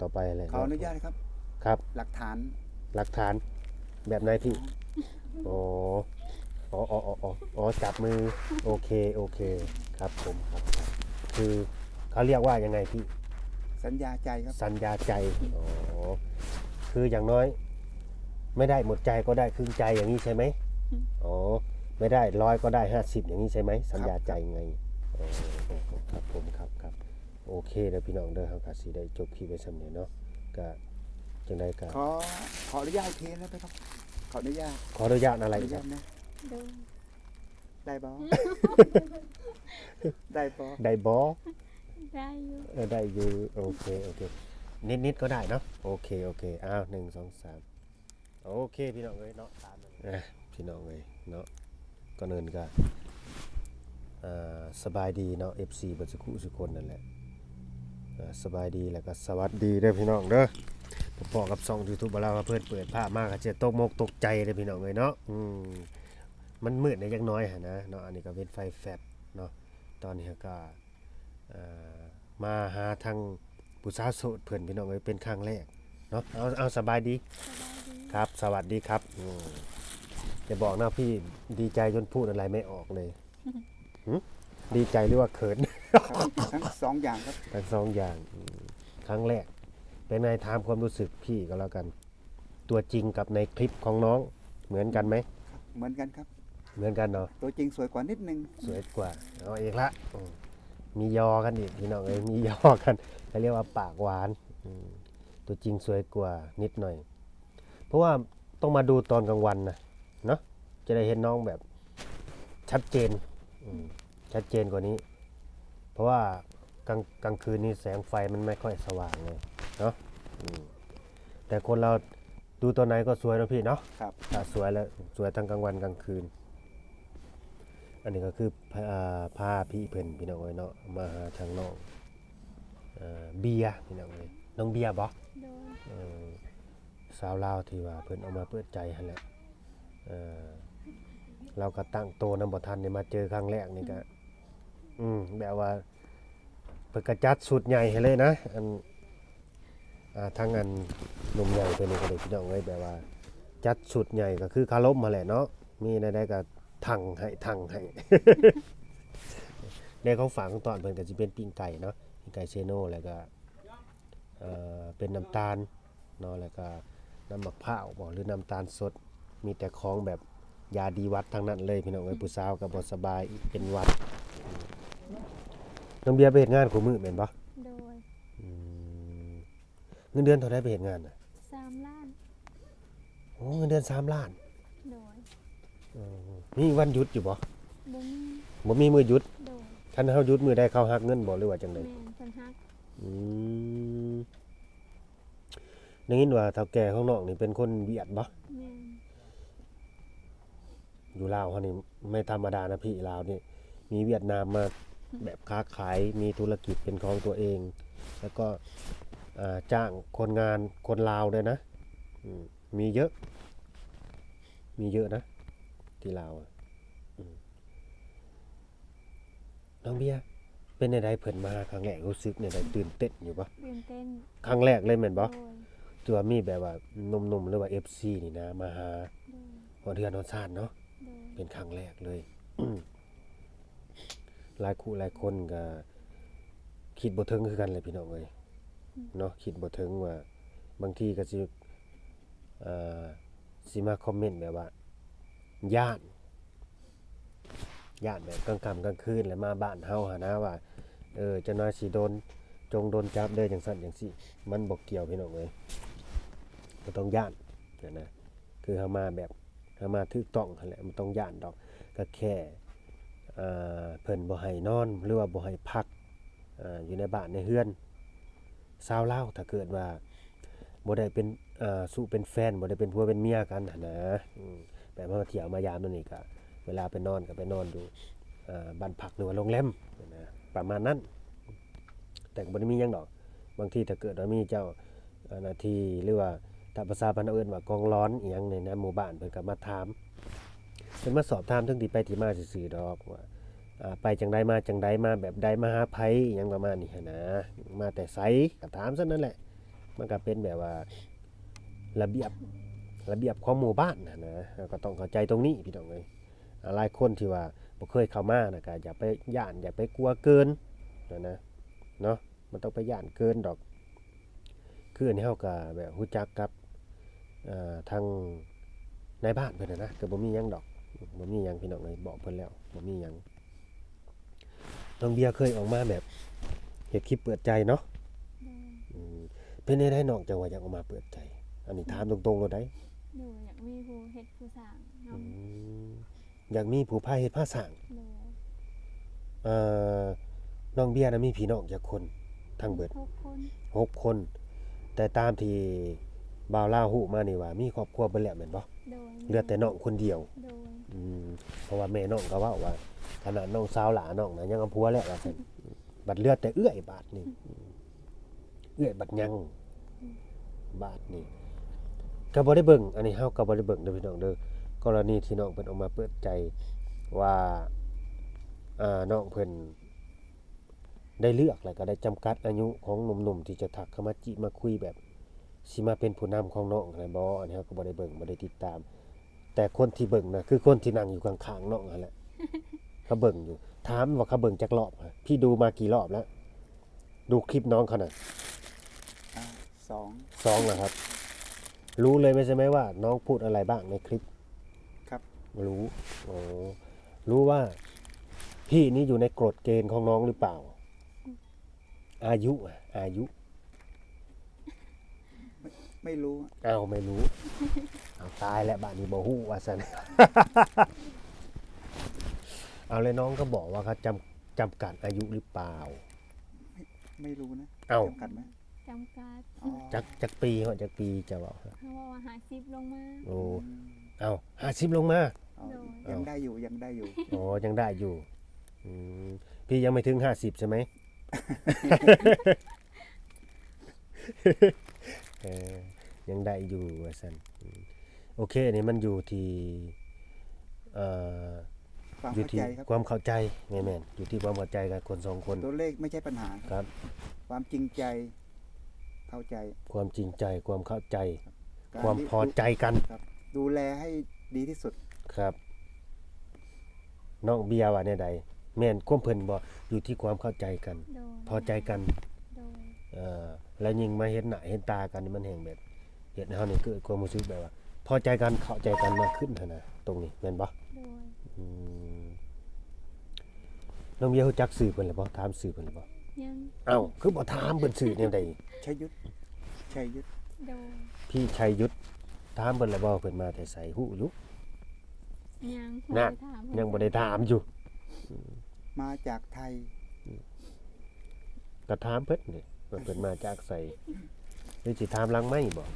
ต่อไปเลยขออนุญาตครับ ครับ หลักฐาน หลักฐาน แบบไหนพี่อ๋ออ๋ออ๋ออ๋ออ๋ออ๋อจับมือ โอเค โอเค ครับผมครับครับ คือเขาเรียกว่ายังไงพี่ สัญญาใจครับ สัญญาใจ อ๋อ คืออย่างน้อย ไม่ได้หมดใจก็ได้ครึ่งใจอย่างนี้ใช่ไหมอ๋อ ไม่ได้ร้อยก็ได้ห้าสิบอย่างนี้ใช่ไหม สัญญาใจไง อ๋อ ครับผมครับครับ โอเคเดี๋ยวพี่น้องเด้อครับก็สิได้จบคลิปไว้สำเนียเนาะก็จังไดก็ขอขออนุญาตอีกทีนะพี่ครับ ขออนุญาตขออนุญาตขอะอไรอนุคญารับ ตนะดูได้บอได้บอได้บอได้อยู่ เออได้อยู่โอเคโอเค นิดนิดๆก็ได้เนาะโอเคโอเคอ้าวหนึ่งสองสามโอเคพี่น้องเอ้ยเนาะตามนั้นอะพี่น้องเอ้ยเนาะก็เนินก็อ่าสบายดีเนาะ FC บัดสกุสุคนนั่นแหละอ่า สบายดีแล้วก็สวัสดีเด้อพี่น้องเด้อพอๆกับช่อง YouTube เราว่าเพิ่นเปิดภาพมากก็จะตกมกตกใจเด้อพี่น้องเอ้ยเนาะอืมมันมืดในจักหน้อยหั่นนะเนาะอันนี้ก็เป็นไฟแฟลชเนาะตอนนี้ก็เอ่อมาหาทางผู้สาวโสดเพื่อนพี่น้องเอ้ยเป็นครั้งแรกเนาะเอาเอาสบายดีสบายดีครับ สวัสดีครับอืมจะบอกนะพี่ดีใจจนพูดอะไรไม่ออกเลยหึดีใจหรือว่าเขินครับ ทั้งสองอย่างครับ ทั้งสองอย่างอืมครั้งแรก เป็นไงถามความรู้สึกพี่ก็แล้วกัน ตัวจริงกับในคลิปของน้องเหมือนกันไหม เหมือนกันครับ เหมือนกันเนาะ ตัวจริงสวยกว่านิดนึง สวยกว่า เอาเอกละอืมมียอกันอีกพี่น้องเอ้ยมียอกันเขาเรียกว่าปากหวานอืมตัวจริงสวยกว่านิดหน่อย เพราะว่าต้องมาดูตอนกลางวันนะเนาะจะได้เห็นน้องแบบชัดเจนอืมชัดเจนกว่านี้เพ ราะว่ากลางกลางคืนนี่แสงไฟมันไม่ค่อยสว่างเลยเนาะอืมแต่คนเราดูตัวไหนก็สวยนะพี่เนาะครับถ้าสวยแล้วสวยทั้งกลางวันกลางคืน อันนี้ก็คือพาอ่าผ้าพี่เพิ่นพี่น้องเอ้ยเนาะมาหาทางน้องเอ่อเบียร์พี่น้องเอ้ยน้องเบียร์บ่ โดยเอ่อสาวลาวที่ว่าเพิ่นเอามาเปิดใจหั่นแหละเอ่อเราก็ตั้งโตนำบ่ทันนี่มาเจอครั้งแรกนี่ก็อืมแบบว่า เพิ่นก็จัดสุดใหญ่ให้เลยนะอันอ่าทั้งอันหนุ่มใหญ่เพิ่นนี่ก็เลยพี่น้องเอ้ยแบบว่า จัดสุดใหญ่ก็คือคารมมาแหละเนาะมีใดๆก็ถังให้ถังให้ในของฝากของตอนเพิ่นก็สิเป็นปิ้งไก่เนาะปิ้งไก่เชโนแล้วก็เอ่อเป็นน้ำตาลเนาะแล้วก็น้ำมะพร้าวบ่หรือน้ำตาลสด มีแต่ของแบบยาดีวัดทั้งนั้นเลยพี่น้องเอ้ยผู้สาวก็บ่สบายเป็นวัด น้องเบียร์ไปเฮ็ดงานคู่มือแม่นบ่โดยอืมเงินเดือนเท่าไดไปเฮ็ดงานน่ะสามล้านโอ้เงินเดือนสามล้านโดยอืมมีวันหยุดอยู่บ่บ่มีบ่มีมือหยุดโดยคันเฮาหยุดมือใดเขาหักเงินบ่หรือว่าจังได แม่นเพิ่นฮักอืมได้ยินว่าเฒ่าแก่ของน้องนี่เป็นคนเวียดบ่แม่นอยู่ลาวเฮานี่ไม่ธรรมดานะพี่ลาวนี่ มีเวียดนามมา แบบค้าขายมีธุรกิจเป็นของตัวเอง แล้วก็อ่าจ้างคนงานคนลาวด้วยนะอืมมีเยอะ มีเยอะนะ ที่ลาวอะอืมน้องเบียร์เป็นในใดเพิ่นมาครั้งแรกรู้สึกในใดตื่นเต้นอยู่ปะตื่นเต้นครั้งแรกเลยแม่นบ่โดยตัวมีแบบว่าหนุ่มๆหรือว่า FC นี่นะ มาหาโดยฮอดเดือนฮอดชาติเนาะโดยเป็นครั้งแรกเลย หลายคู่หลายคนก็คิดบ่ถึงคือกันเลยพี่น้องเอ้ยเนาะคิดบ่ถึงว่าบางทีก็สิเอ่อสิมาคอมเมนต์แบบว่าย่านย่านแบบกลางค่ำกลางคืนแล้วมาบ้านเฮาหานะว่าเออเจะน้อยสิโดนจงโดนจับเด้อจังซั่นจังซี่มันบ่เกี่ยวพี่น้องเอ้ยบ่ต้องย่านนะนะคือเฮามาแบบเฮามาถูกต้องหั่นแหละมันต้องย่านดอกก็แค่ เอ่อเพิ่นบ่ให้นอนหรือว่าบ่ให้พักออยู่ในบ้านในเฮือนชาวเล่าถ้าเกิดว่าบ่ได้เป็นสู่เป็นแฟนบ่ได้เป็นผัวเป็นเมียกันนะแบบมาเที่ยวมายามนั่นนี่ก็เวลาไปนอนก็ไปนอนอยู่บ้านพักหรือว่าโรงแรมนะประมาณนั้น แต่ก็บ่ได้มีหยังดอก บางทีถ้าเกิดว่ามีเจ้าหน้าที่หรือว่าถ้าภาษาบ้านเราเอิ้นว่ากองร้อนอีหยังในนะหมู่บ้านเพิ่นก็มาถาม เพิ่นมาสอบถามถึงที่ไปที่มาซื่อๆดอกว่าอ่าไปจังไดมาจังไดมาแบบใดมาหาไผอหยังประมาณนี้หั้นนะมาแต่ไสก็ถามซะนั่นแหละ มันก็เป็นแบบว่าระเบียบระเบียบของหมู่บ้านนะนะเราก็ต้องเข้าใจตรงนี้พี่น้องเอ้ยอ่าหลายคนที่ว่าบ่เคยเข้ามานะก็อย่าไปย่านอย่าไปกลัวเกินนะนะเนาะมันต้องไปย่านเกินดอก คืออันนี้เฮาก็แบบฮู้จักกับเอ่อทางในบ้านเพิ่นน่ะนะก็บ่มีหยังดอก บ่มีหยังพี่น้องเอ้ยบอกเพิ่นแล้วบ่มีหยังน้องเบียร์เคยออกมาแบบเฮ็ดคลิปเปิดใจเนาะโดยอืมเป็นได้ได้น้องจังว่าอยากออกมาเปิดใจ อันนี้ถามตรงๆเลยได้โดยอยากมีผู้เฮ็ดผู้สร้างนอืมอยากมีผู้พาเฮ็ดผ้าสร้างำโดยเอ่อน้องเบียร์น่ะมีพี่น้องจักคนทั้งเบิด ทุกคนหกคน แต่ตามที่บ่าวลาวฮู้มานี่ว่ามีครอบครัวเบิดแล้วแม่นบ่โดยเหลือแต่น้องคนเดียว โดย อืมเพราะว่าแม่น้องก็เว่าว่าขนาดน้องสาวหลาน้องนะยังเอาผัวแล้วว่าซั่นบัดเลือดแต่เอื้อยบาดนี่เอื้อยบัดยังบาดนี่ก็บ่ได้เบิ่งอันนี้เฮาก็บ่ได้เบิ่งเด้อพี่น้องเด้อกรณีที่น้องเพิ่นออกมาเปิดใจว่าอ่าน้องเพิ่นได้เลือกแล้วก็ได้จำกัดอายุของหนุ่มๆที่จะทักเข้ามาจิมาคุยแบบสิมาเป็นผู้นำของน้องอะไรบ่อันนี้เฮาก็บ่ได้เบิ่งบ่ได้ติดตาม แต่คนที่เบิ่งนะคือคนที่นั่งอยู่ข้างๆน้องนั่นแหละเขาเบิ่งอยู่ ถามว่าเขาเบิ่งจักรอบอะพี่ดูมากี่รอบแล้ว ดูคลิปน้องเขาน่ะอ่าสองสองเหรอครับ รู้เลยไม่ใช่ไหมว่า น้องพูดอะไรบ้างในคลิป ครับรู้โอ้รู้ว่า พี่นี่อยู่ในกฎเกณฑ์ของน้องหรือเปล่า อายุอะอายุ ไม่รู้อ้าวไม่รู้ เอาตายแล้วบ้านนี้บ่ฮู้ว่าซั่น เอาเลยน้องก็บอกว่าเขาจำจำกัดอายุหรือเปล่า ไม่รู้นะเอ้าจำกัดไหมจำกัดอ๋อจักจักปีเหรอจักปีจะบอกครับเขาบอกว่าหาซิปลงมาโอ้อืมเอาห้าสิบลงมา อ๋อโดยยังได้อยู่ยังได้อยู่ อ๋อ ยังได้อยู่อืมพี่ยังไม่ถึงห้าสิบใช่ไหม เออยังได้อยู่ว่าสันอืม โอเคอันนี้มันอยู่ที่เอ่อความอยู่เข้าที่ใจครับ ความเข้าใจแม่นๆอยู่ที่ความเข้าใจกับคนสองคนตัวเลขไม่ใช่ปัญหาคครับรับ ความจริงใจเข้าใจความจริงใจความเข้าใจ กรความที่พอใจกันครับ ดูแลให้ดีที่สุดครับน้องเบียร์ว่าเนี่ยใดแม่นความเพิ่นบ่อยู่ที่ความเข้าใจกัน โดยพอใจกัน โดยเอ่อแล้วยิ่งมาเห็นหน้าเห็นตากันนี่มันแห่งแบบเฮ็ดให้เฮานี่เกิดความรู้สึกแบบว่าพ อใจกันเข้าใจกันมากขึ้นหั้นนะตรงนี้แม่นบ่โดยอืมน้องเบียร์รู้จักสื่อเพิ่นแล้วบ่ถามสื่อเพิ่นแล้วบ่ยังเอ้าคือบ่ถามเพิ่นสื่อแนวใดชัยยุทธชัยยุทธโดยพี่ชัยยุทธถามเพิ่นแล้วบ่เพิ่นมาแต่ไสฮู้อยู่ ยังน่ะบ่ได้ถามยังบ่ได้ถามอยู่ มาจากไทยก็ถามเพิ่นนี่ว่าเพิ่นมาจากไสหรือสิถามหลังไม้บ่เ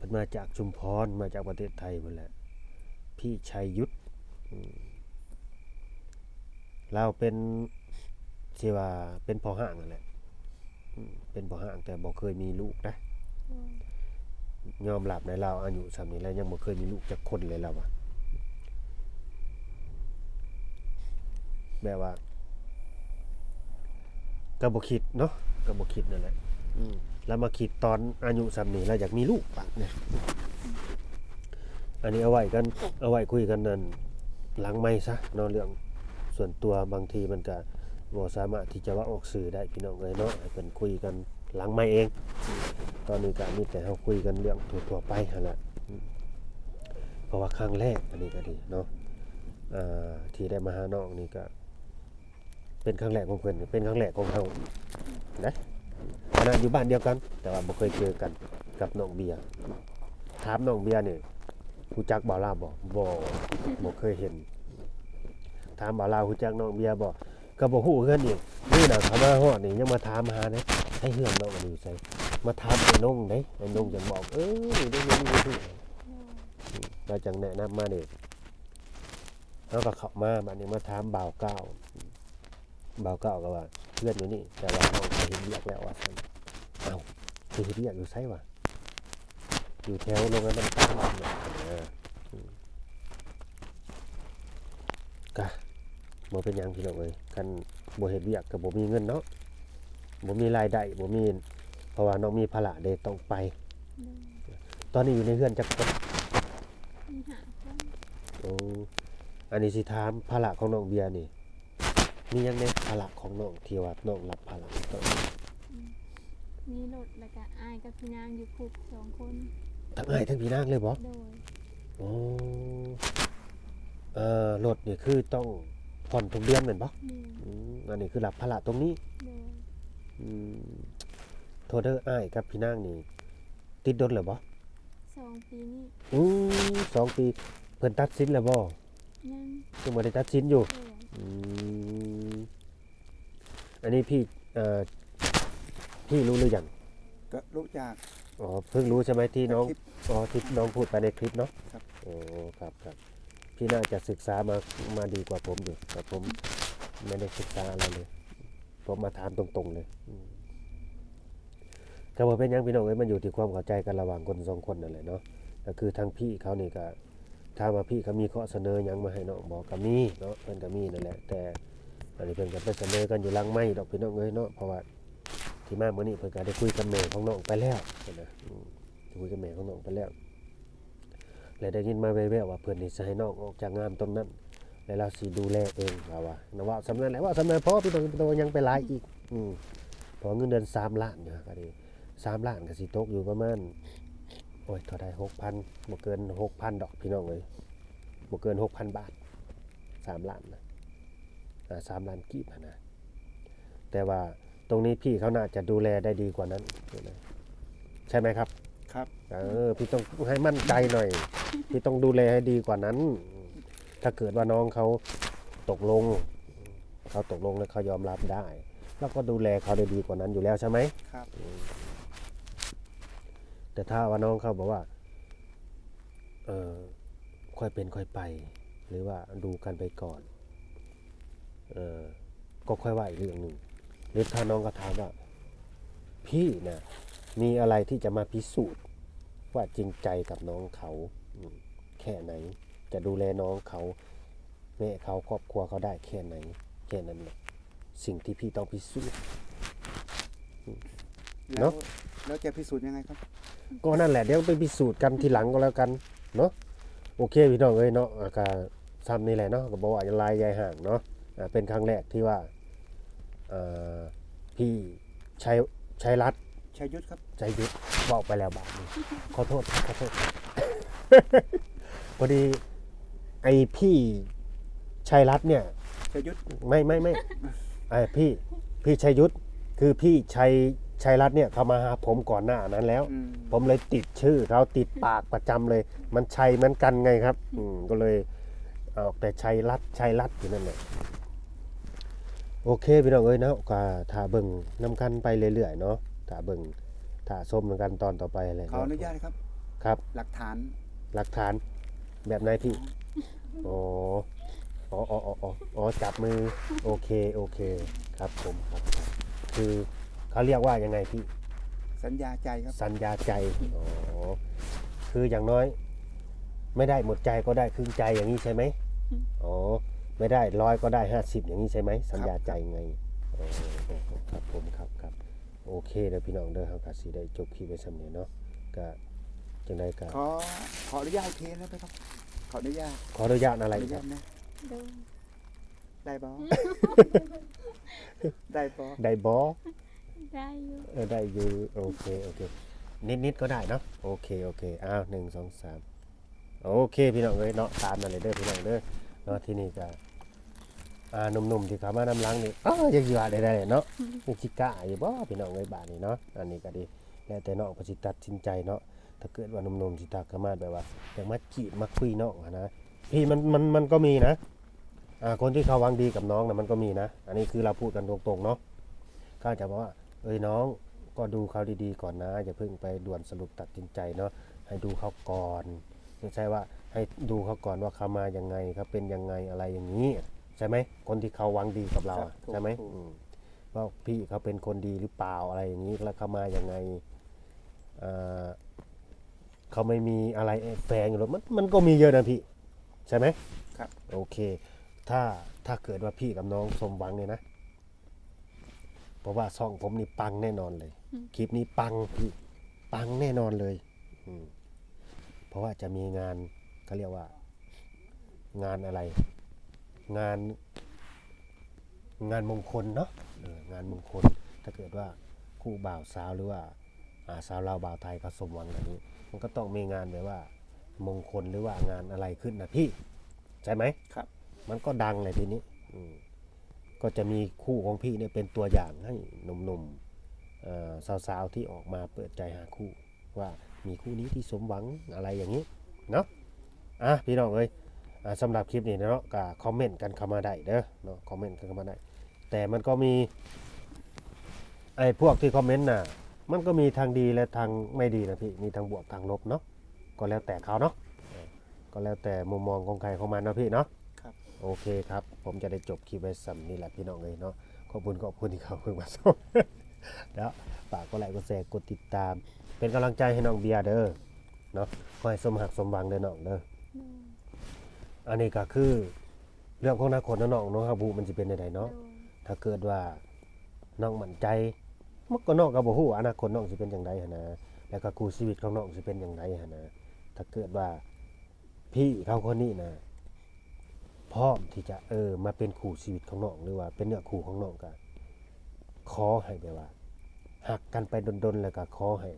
พิ่นมาจากชุมพรมาจากประเทศไทยพุ่นแหละพี่ชัยยุทธอืมเราเป็นสิว่าเป็นพ่อห้างนั่นแหละอืมเป็นพ่อห้างแต่บ่เคยมีลูกนะโดยยอมรับในเราอายุสามนี้แล้วยังบ่เคยมีลูกจักคนเลยเราอะแบบว่าก็บ่คิดเนาะก็บ่คิดนั่นแหละ อืม แล้วมาคิดตอนอายุสามนี้เราอยากมีลูกปะเนี่ยอันนี้เอาไว้กันเอาไว้คุยกันนั่นหลังไม่ซะเนาะเรื่องส่วนตัวบางทีมันก็บ่สามารถที่จะว่าออกสื่อได้พี่น้องเลยเนาะให้เพิ่นคุยกันหลังไม่เอง ตอนนี้ก็มีแต่เราคุยกันเรื่องทั่วๆไปหั่นแหละอืมเพราะว่าครั้งแรกอันนี้ก็ดีเนาะอ่าที่ได้มาหาน้องนี่ก็เป็นครั้งแรกของเพิ่นเป็นครั้งแรกของเฮานะ ขณะอยู่บ้านเดียวกัน แต่ว่าบ่เคยเจอกันกับน้องเบียร์ถามน้องเบียร์นี่รู้จักบ่าวลาวบ่บ่บ่เคยเห็น ถามบ่าวลาวรู้จักน้องเบียร์บ่ก็บ่ฮู้คือกันอีกนี่น่ะเขามาฮอดนี่ยังมาถามหาเด้ให้เฮือนน้องอันนี้อยู่ไสมาถามไอ้นงเด้ไอ้นงจะบอกเออได้ยินอยู่ที่เราจังแนะนำมาเนี่ยเขาก็เข้ามาบัดนี้มาถามบ่าวเก้าบ่าวเก้าก็ว่าเพื่อนอยู่นี่แต่ว่าน้อง เห็นเรียกแล้วว่าซั่นเอ้าไปเห็นเรียกอยู่ไสวะอยู่แถวโรงงานน้ำตาลเนี่ยเอออืมกะบ่เป็นหยังพี่น้องเอ้ยคันบ่เฮ็ดเวียกก็บ่มีเงินเนาะบ่มีรายได้บ่มีเพราะว่าน้องมีภาระเด้ต้องไปโดยตอนนี้อยู่ในเฮือนจักคนมีหาคนโอ้อันนี้สิถามภาระของน้องเบียร์นี่มีหยังในภาระของน้องที่ว่าน้องรับภาระต้อง มีรถแล้วก็อายกับพี่นางอยู่คุกสองคนทั้งอ้ายทั้งพี่นางเลยบ่โดยโอ้เอ่อรถนี่คือต้องผ่อนทุกเดือนแม่นบ่แม่นอืมอันนี้คือรับภาระตรงนี้โดยอืมโทษเด้ออ้ายกับพี่นางนี่ ติดดนแล้วบ่สองปีนี้อืมสองปีเพิ่นตัดสินแล้วบ่ยังยังบ่ได้ตัดสินอยู่ โดยอืมอันนี้พี่เอ่อ พี่รู้หรือยังก็รู้จัก อ๋อเพิ่งรู้ใช่ไหมที่น้องคลิปอ๋อที่น้องพูดไปในคลิปเนาะครับ โอ้ครับครับพี่น่าจะศึกษามามาดีกว่าผมอยู่แต่ผมไม่ได้ศึกษาอะไรเลยผมมาถามตรงๆเลยอืมก็ว่าเป็นหยังพี่น้องเอ้ยมันอยู่ที่ความเข้าใจกันระหว่างคนสองคนนั่นแหละเนาะก็คือทางพี่เขานี่ก็ถ้ามาพี่เขามีข้อเสนอหยังมาให้น้องบอกก็มีเนาะเพิ่นก็มีนั่นแหละ แต่อันนี้เพิ่นก็ไปเสนอกันอยู่หลังไม้ดอกพี่น้องเอ้ยเนาะเพราะว่า ที่มาเมื่อนี้เพิ่นก็ได้คุยกับแม่ของน้องไปแล้วนะคุยกับแม่ของน้องไปแล้วและได้ยินมาแว่วๆว่าเพื่อนนี่จะให้น้องออกจากงานตรงนั้น แล้วเราสิดูแลเองว่าว่านะว่าสำนักแหล้วว่าสำนักพอพี่ต้องต้องยังไปหลายอีก อืมเพอเงินเดือนสามล้านอยู่ก็ดีสามล้านก็สิตกอยู่ประมาณโอ้ยเท่าไดหกพันบ่เกินหกพันดอกพี่น้องเลยบ่เกินหกพันบาทสามล้านนะสามล้านกีบนะแต่ว่า ตรงนี้พี่เขาน่าจะดูแลได้ดีกว่านั้น ใช่ไหมครับ ครับ เออ พี่ต้องให้มั่นใจหน่อย พี่ต้องดูแลให้ดีกว่านั้น ถ้าเกิดว่าน้องเขาตกลง เขาตกลงแล้วเขายอมรับได้ แล้วก็ดูแลเขาได้ดีกว่านั้นอยู่แล้วใช่ไหมครับ แต่ถ้าว่าน้องเขาบอกว่า เออค่อยเป็นค่อยไป หรือว่าดูกันไปก่อน เออก็ค่อยว่าอีกเรื่องหนึ่ง หรือถ้าน้องก็ถามว่า พี่นะมีอะไรที่จะมาพิสูจน์ว่าจริงใจกับน้องเขาอืมแค่ไหน จะดูแลน้องเขาแม่เขาครอบครัวเขาได้แค่ไหน แค่นั้นแหละสิ่งที่พี่ต้องพิสูจน์แล้เนวอะแล้วจะพิสูจน์ยังไงครับ ก็นั่นแหละเดี๋ยวไปพิสูจน์กันทีหลังก็แล้วกันเนาะโอเคพี่น้องเอ้ยเนาะอากาซ้ำนี่แหละเนาะก็บอกว่าจะลายยายห่างเนาะอ่าเป็นครั้งแรกที่ว่า เอ่อพี่ชัยชัยรัตน์ชัยยุทธครับใจยุดบอกไปแล้วบาทนี้ขอโทษครับขอโทษพอดีไอพี่ชัยรัตน์เนี่ย ชัยยุทธไม่ไม่ไม่ ไอพี่พี่ชัยยุทธคือพี่ชัยชัยรัตน์เนี่ยเขามาหาผมก่อนหน้านั้นแล้ว อืมผมเลยติดชื่อเขาติดปากประจำเลย มันชัยเหมือนกันไงครับ อืมก็เลยเอาแต่ชัยรัตน์ชัยรัตน์อยู่นั่นแหละ โอเคพี่น้องเอ้ยเนาะก็ถ้าเบิ่งนำกันไปเรื่อยๆเนาะถ้าเบิ่งถ้าชมกันตอนต่อไปอะไรขออนุญาตครับ ครับ หลักฐาน หลักฐาน แบบไหนพี่อ๋ออ๋ออ๋ออ๋ออ๋ออ๋อจับมือ โอเค โอเค ครับผมครับครับ คือเขาเรียกว่ายังไงพี่ สัญญาใจครับ สัญญาใจ อ๋อ คืออย่างน้อย ไม่ได้หมดใจก็ได้ครึ่งใจอย่างนี้ใช่ไหมอ๋อ ไม่ได้ร้อยก็ได้ห้าสิบอย่างนี้ใช่ไหมสัญญาใจไงอ๋อครับผมครับครับโอเคเดี๋ยวพี่น้องเด้อครับกสีได้จบคลิปไปสำเนียงเนาะก็จังไดก็ขอขออนุญาตเทนแล้วไหมครับ ขออนุญาตขออนุญาตอะไรอนุคญารัตบนะโดยได้บอได้บอได้บอได้อยู่ เออได้อยู่โอเคโอเคนิดนิดๆก็ได้เนาะโอเคโอเคอ้าวหนึ่งสองสามโอเคพี่น้องเอ้ยเนาะตามนั่นเลยเด้อพี่น้องเด้อเนาะที่นี่ก็ อ่าหนุ่มๆที่เขามานำหลังนี่อ้าวยังอยู่อะไรได้เนาะยังสิกล้าอยู่บ่พี่น้องเอ้ยบ้านนี้เนาะอันนี้ก็ดีแล้วแต่น้องก็สิตัดสินใจเนาะถ้าเกิดว่าหนุ่มๆสิตักเข้ามาแบบว่าอยากมาจีบมาคุยน้องอะนะพี่มันมันมันก็มีนะอ่าคนที่เขาหวังดีกับน้องนะมันก็มีนะ อันนี้คือเราพูดกันตรงๆเนาะก็อาจจะบอกว่าเอ้ยน้องก็ดูเขาดีๆก่อนนะอย่าเพิ่งไปด่วนสรุปตัดสินใจเนาะให้ดูเขาก่อนไม่ใช่ว่าให้ดูเขาก่อนว่าเขามายังไงเขาเป็นยังไงอะไรอย่างนี้ ใช่ไหมคนที่เขาหวังดีกับเราอะครับถูกใช่ไหมถูก อืมว่าพี่เขาเป็นคนดีหรือเปล่าอะไรอย่างนี้แล้วเขามายังไงเอ่อเขาไม่มีอะไรแฝงอยู่หรอกมันมันก็มีเยอะนะพี่ ใช่ไหมครับ โอเค ถ้าถ้าเกิดว่าพี่กับน้องสมหวังเนี่ยนะ เพราะว่าซ่องผมนี่ปังแน่นอนเลย คลิปนี้ปังพี่ปังแน่นอนเลยอืมเพราะว่าจะมีงานเขาเรียกว่า งานอะไร งานงานมงคลเนาะเอองานมงคลถ้าเกิดว่าคู่บ่าวสาวหรือว่าอ่าสาวลาวบ่าวไทยเขาสมหวังแบบนี้ มันก็ต้องมีงานแบบว่า มงคลหรือว่างานอะไรขึ้นนะพี่ ใช่ไหมครับ มันก็ดังเลยทีนี้อืมก็จะมีคู่ของพี่เนี่ยเป็นตัวอย่างให้หนุ่มๆเอ่อสาวๆที่ออกมาเปิดใจหาคู่ ว่ามีคู่นี้ที่สมหวังอะไรอย่างนี้เนาะอะพี่น้องเอ้ยอะ สำหรับคลิปนี้เนาะก็คอมเมนต์กันเข้ามาได้เด้อเนาะคอมเมนต์กันเข้ามาได้ แต่มันก็มีไอ้พวกที่คอมเมนต์น่ะมันก็มีทางดีและทางไม่ดีนะพี่มีทางบวกทางลบเนาะก็แล้วแต่เขาเนาะเออก็แล้วแต่มุมมองของใครของมันเนาะพี่เนาะครับโอเคครับ ผมจะได้จบคลิปไว้สัมนี่แหละพี่น้องเลยเนาะขอบคุณขอบคุณที่เขาเพิ่งมาส่งแล้วฝากกดไลค์กดแชร์กดติดตาม เป็นกำลังใจให้น้องเบียร์เด้อเนาะขอให้สมหักสมหวังเด้อน้องเด้อโดย อันนี้ก็คือเรื่องของอนาคตนน้องเนาะครับบูมันจะเป็นยังไงเนาะถ้าเกิดว่าน้องมั่นใจมันก็น้องก็บ่ฮู้อนาคตน้องสิเป็นจังไดหั่นนะแล้วก็คู่ชีวิตของน้องสิเป็นจังไดหั่นนะถ้าเกิดว่าพี่เขาคนนี้นะพร้อมที่จะเออมาเป็นคู่ชีวิตของน้องหรือว่าเป็นเนื้อคู่ของน้องก็ขอให้แบบว่าหักกันไปดนๆแล้วก็ขอให้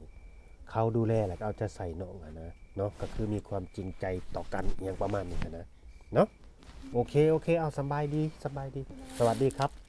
เขาดูแลแล้วก็เอาใจใส่น้องอะนะเนาะก็คือมีความจริงใจต่อกันอย่างประมาณนี้นะ เนาะโอเคโอเคเอาสบายดีสบายดี สวัสดีครับ